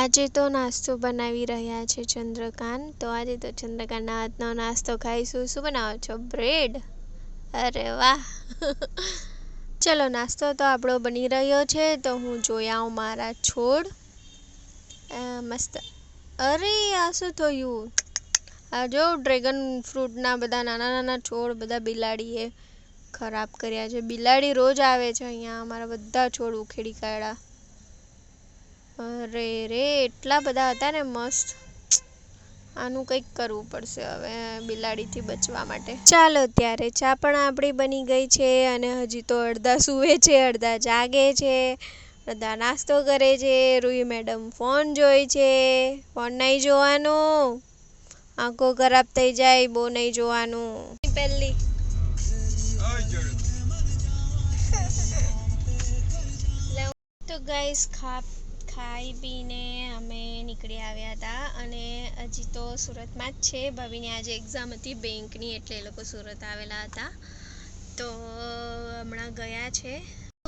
આજે તો નાસ્તો બનાવી રહ્યા છે ચંદ્રકાંત. તો આજે તો ચંદ્રકાંતના હાથનો નાસ્તો ખાઈશું. શું બનાવો છો? બ્રેડ? અરે વાહ! ચલો, નાસ્તો તો આપણો બની રહ્યો છે. તો હું જોઈ આવું મારા છોડ. મસ્ત. અરે, આ શું થયું? આ જો ડ્રેગન ફ્રૂટના બધા નાના નાના છોડ બધા બિલાડીએ ખરાબ કર્યા છે. બિલાડી રોજ આવે છે અહીંયા. અમારા બધા છોડ ઉખેડી કાઢ્યા. અરે રે એટલા બધા હતા ને મસ્ત. આનું કંઈક કરવું પડશે હવે બિલાડીથી બચવા માટે. ચાલો ત્યારે ચા પણ આપણી બની ગઈ છે અને હજી તો અડધા સૂવે છે અડધા જાગે છે અડધા નાસ્તો કરે છે રૂહી મેડમ ફોન જોઈ છે. ફોન નહીં જોવાનું. આંખો ખરાબ થઈ જાય બહુ નહીં જોવાનું. પહેલી. તો ગાઈસ ખા ખાઈ પીને અમે નીકળી આવ્યા હતા અને હજી તો સુરતમાં જ છે. ભાભીની આજે એક્ઝામ હતી બેંકની એટલે એ લોકો સુરત આવેલા હતા. તો હમણાં ગયા છે.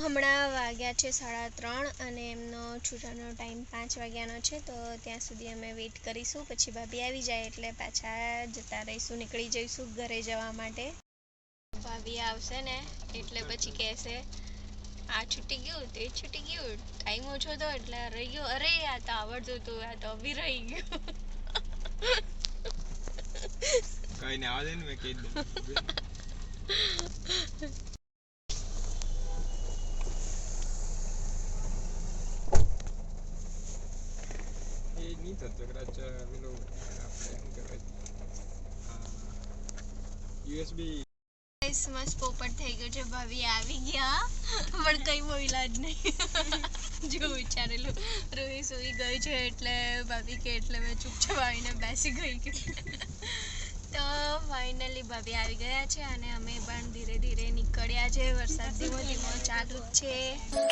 હમણાં વાગ્યા છે સાડા ત્રણ અને એમનો છૂટાનો ટાઈમ પાંચ વાગ્યાનો છે. તો ત્યાં સુધી અમે વેઇટ કરીશું. પછી ભાભી આવી જાય એટલે પાછા જતા રહીશું, નીકળી જઈશું ઘરે જવા માટે. ભાભી આવશે ને એટલે પછી કહેશે આ છૂટી ગયું, તે છૂટી ગયું. ટાઈમ ઓછો હતો એટલે રહી ગયો. અરે, આ તો આવડતું હતું, આ તો બી રહી ગયું. કઈ ને આવા દે ને મેં કહી દઉં એ મસ્ત પોપટ થઈ ગયો છે ભાભી આવી ગયા. પણ કઈ બોલ્યા જ નહીં. જો વિચારેલું રોહી સુઈ ગઈ છે એટલે ભાભી કે એટલે મેં ચૂપચાપ આવીને બેસી ગઈ તો ફાઇનલી ભાભી આવી ગયા છે અને અમે પણ ધીરે ધીરે નીકળ્યા છે. વરસાદ ધીમો ધીમો ચાલુ છે.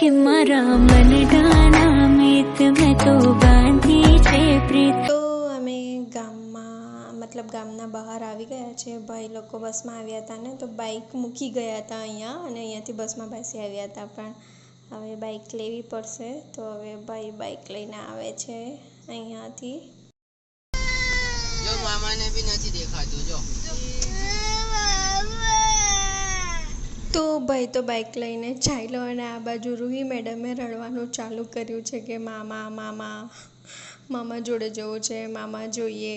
કે મારા મનડાના મિત મેં તો બાંધી છે પ્રીત. મતલબ ગામના બહાર આવી ગયા છે. ભાઈ લોકો બસમાં આવ્યા હતા ને તો બાઇક મૂકી ગયા હતા અહીંયા અને અહીંયાથી બસમાં બેસી આવ્યા હતા પણ હવે બાઇક લેવી પડશે. તો હવે ભાઈ બાઇક લઈને આવે છે અહીંયાથી. જો મામાને બી નથી દેખાતું જો. તો ભાઈ તો બાઇક લઈને ચાલ્યો અને આ બાજુ રૂહી મેડમે રડવાનું ચાલુ કર્યું છે કે મામા મામા મામા જોડે જવું છે મામા જોઈએ.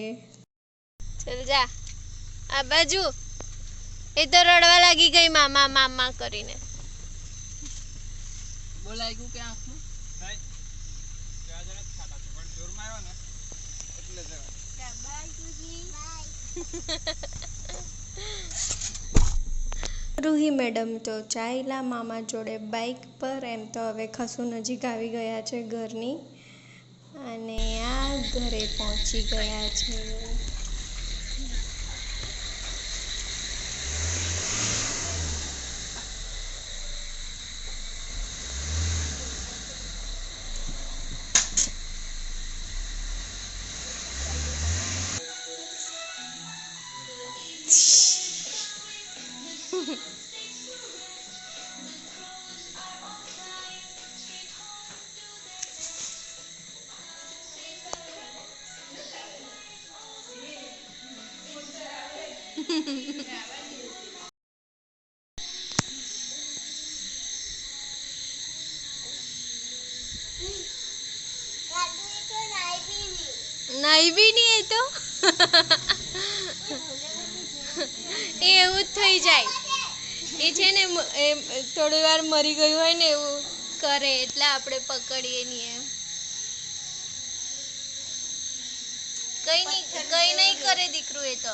જા. આ બાજુ. એ તો રડવા લાગી ગઈ મામા મામા કરીને. બોલાઈ ગયું કે આંખમાં રૂહી મેડમ તો ચાઇલા મામા જોડે બાઇક પર એમ તો હવે ખસું નજીક આવી ગયા છે ઘરની. અને આ ઘરે પહોંચી ગયા છે. એ એવું જ થઈ જાય. એ છે ને થોડી વાર મરી ગયું હોય ને એવું કરે, એટલે આપણે પકડીએ નહીં એમ. કઈ નહીં કઈ નહીં કરે દીકરું એ તો.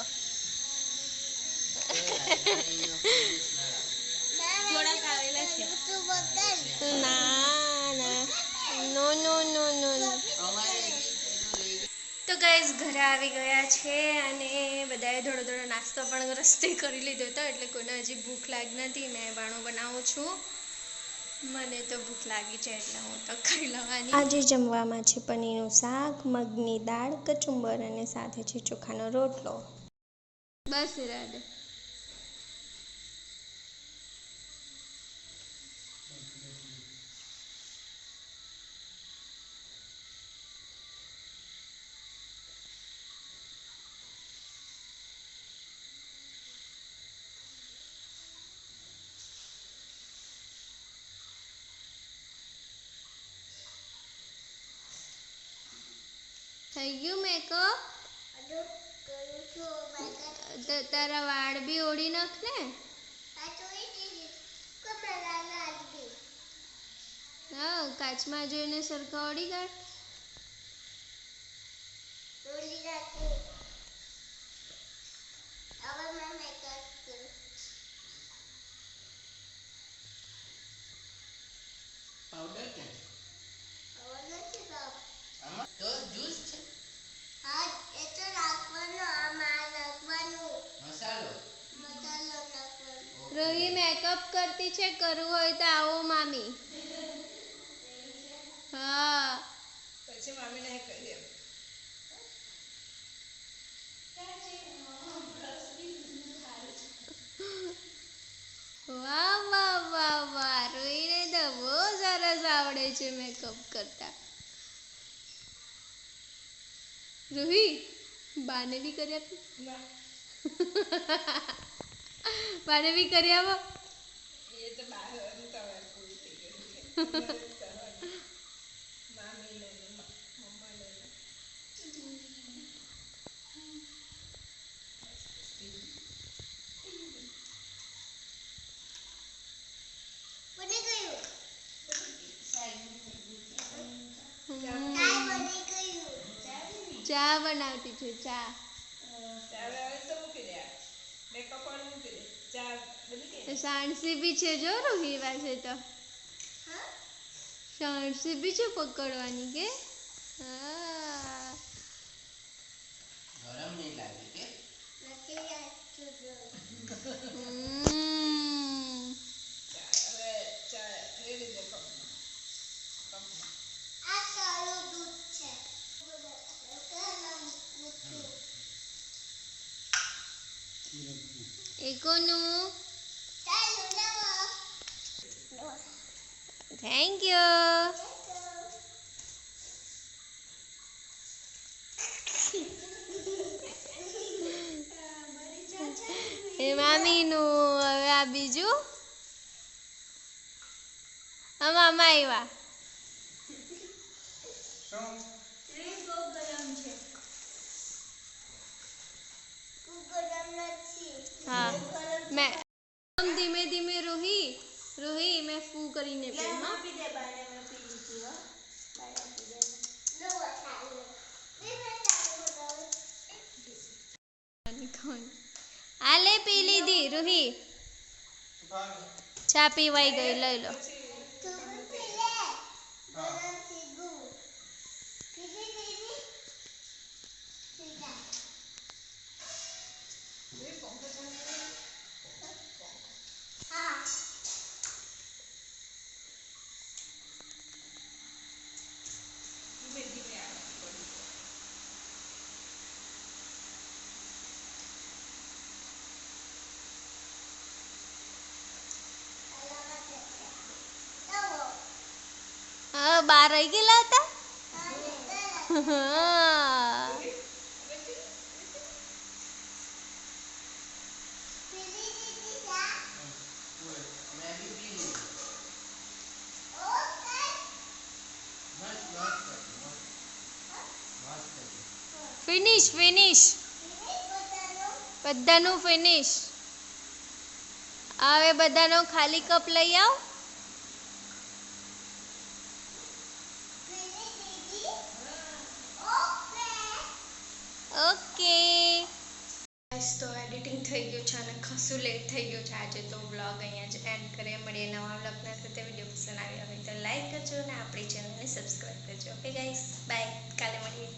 ના ના નો નો નો નો નો તો ગાઈઝ ઘરે આવી ગયા છે અને બધાએ થોડો થોડો નાસ્તો પણ રસ્તે કરી લીધો હતો એટલે કોઈને હજી ભૂખ લાગી નથી મેં બાણું બનાવું છું. મને તો ભૂખ લાગી છે એટલે હું તો ખાઈ લેવાની. આજે જમવામાં છે પનીરનું શાક મગની દાળ કચુંબર અને સાથે છે ચોખાનો રોટલો. બસ રાધે થઈ ગયું મેકઅપ તારા વાળ બી ઓળી નાખ ને હા કાચમાં જોઈને સરખા ઓળી કાઢ પાવડર કરતી છે? કરવું હોય તો આવો મામી. હા. પછી મામીને કહી દે. વાહ વાહ વાહ વાહ. રોઈને તો બહુ સરસ આવડે છે મેકઅપ કરતા. રોહી બાને બી કરી આપી? બાને બી કરી આપો? ચા બનાવતી છું ચા હવે હવે તો મૂકી દે મેકઅપ વાળું મૂકી દે ચા બની ગઈ સાણસી બી છે જો રૂહી પાસે તો. સાણસી બી છે પકડવાની કે? હા. ગરમ નહીં લાગે કે? હમ. હવે ચા રેડી દે કપમાં કપમાં એ કોનું થેન્ક યુ એ મામીનું હવે આ બીજું? આ મામા આવ્યા શું હા મેં આમ ધીમે ધીમે રોહી રોહી મેં ફૂ કરીને પી હા આ લે. પી લીધી રૂહી. ચા પીવાઈ ગઈ લઈ લો. બાર રહી ગયેલા હતા? ફિનિશ ફિનિશ બધાનું ફિનિશ હવે બધાનો ખાલી કપ લઈ આવ. ઓકે. તો એડિટિંગ થઈ ગયું છે અને ખસું લેટ થઈ ગયું છે. આજે તો બ્લોગ અહીંયા જ એન્ડ કરીએ. મળીએ નવા બ્લોગના સાથે. વીડિયો પસંદ આવ્યો હોય તો લાઈક કરજો અને આપણી ચેનલને સબસ્ક્રાઈબ કરજો. ઓકે ગાઈસ બાય કાલે મળીએ.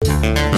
Thank